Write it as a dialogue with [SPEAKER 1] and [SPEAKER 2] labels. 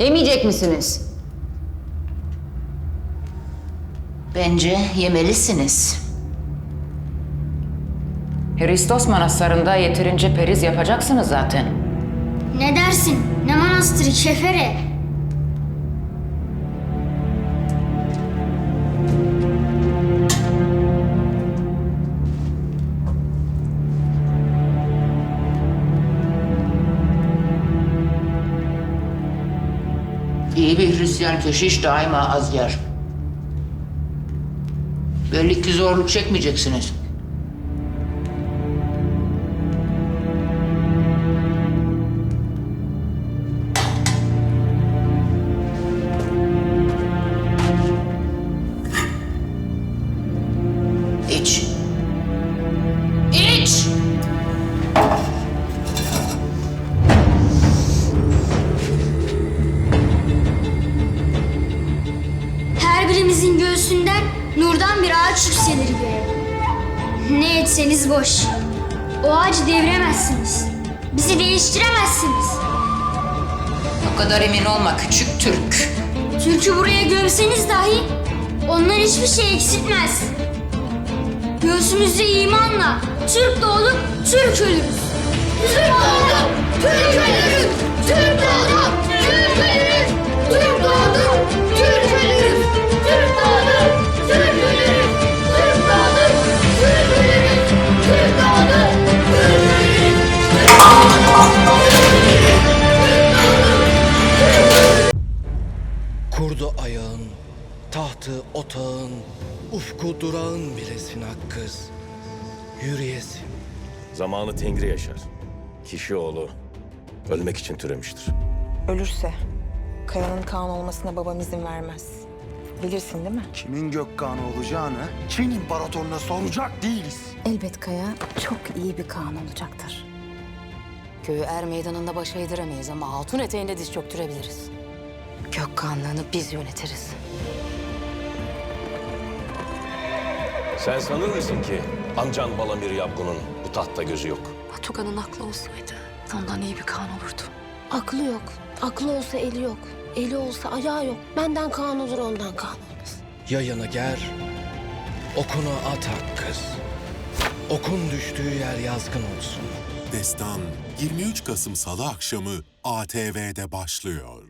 [SPEAKER 1] Yemeyecek misiniz?
[SPEAKER 2] Bence yemelisiniz.
[SPEAKER 1] Hristos Manastırı'nda yeterince periz yapacaksınız zaten.
[SPEAKER 3] Ne dersin? Ne manastırı kefere?
[SPEAKER 2] İyi bir Hristiyan keşiş daima az yer. Belli ki zorluk çekmeyeceksiniz. İç.
[SPEAKER 3] Her birimizin göğsünden nurdan bir ağaç yükselir göğe. Ne etseniz boş. O ağacı deviremezsiniz. Bizi değiştiremezsiniz.
[SPEAKER 2] O kadar emin olma küçük Türk.
[SPEAKER 3] Türk'ü buraya gömseniz dahi ondan hiçbir şey eksiltmez. Göğsümüzde imanla Türk doğduk, Türk ölürüz. Türk doğduk, Türk ölürüz. Türk doğduk,
[SPEAKER 4] Kurdu ayağın, tahtı otağın, ufku durağın bilesin hakkız. Yürüyesin.
[SPEAKER 5] Zamanı Tengri yaşar. Kişi oğlu ölmek için türemiştir.
[SPEAKER 6] Ölürse Kaya'nın Kaan olmasına babam izin vermez. Bilirsin değil mi?
[SPEAKER 7] Kimin Gökkan'ı olacağını Çin İmparatorluğuna soracak değiliz.
[SPEAKER 8] Elbet Kaya çok iyi bir Kaan olacaktır. Köyü er meydanında başa yediremeyiz ama hatun eteğinde diz çöktürebiliriz. Gökkanlığını biz yönetiriz.
[SPEAKER 5] Sen sanır mısın ki amcan Balamir Yabgun'un bu tahtta gözü yok?
[SPEAKER 8] Batukan'ın aklı olsaydı ondan iyi bir Kaan olurdu.
[SPEAKER 9] Aklı yok. Aklı olsa eli yok. Eli olsa ayağı yok. Benden Kaan olur ondan Kaan olmaz.
[SPEAKER 4] Yayını ger, okunu at hakkız. Okun düştüğü yer yazgın olsun.
[SPEAKER 10] Destan 23 Kasım Salı akşamı ATV'de başlıyor.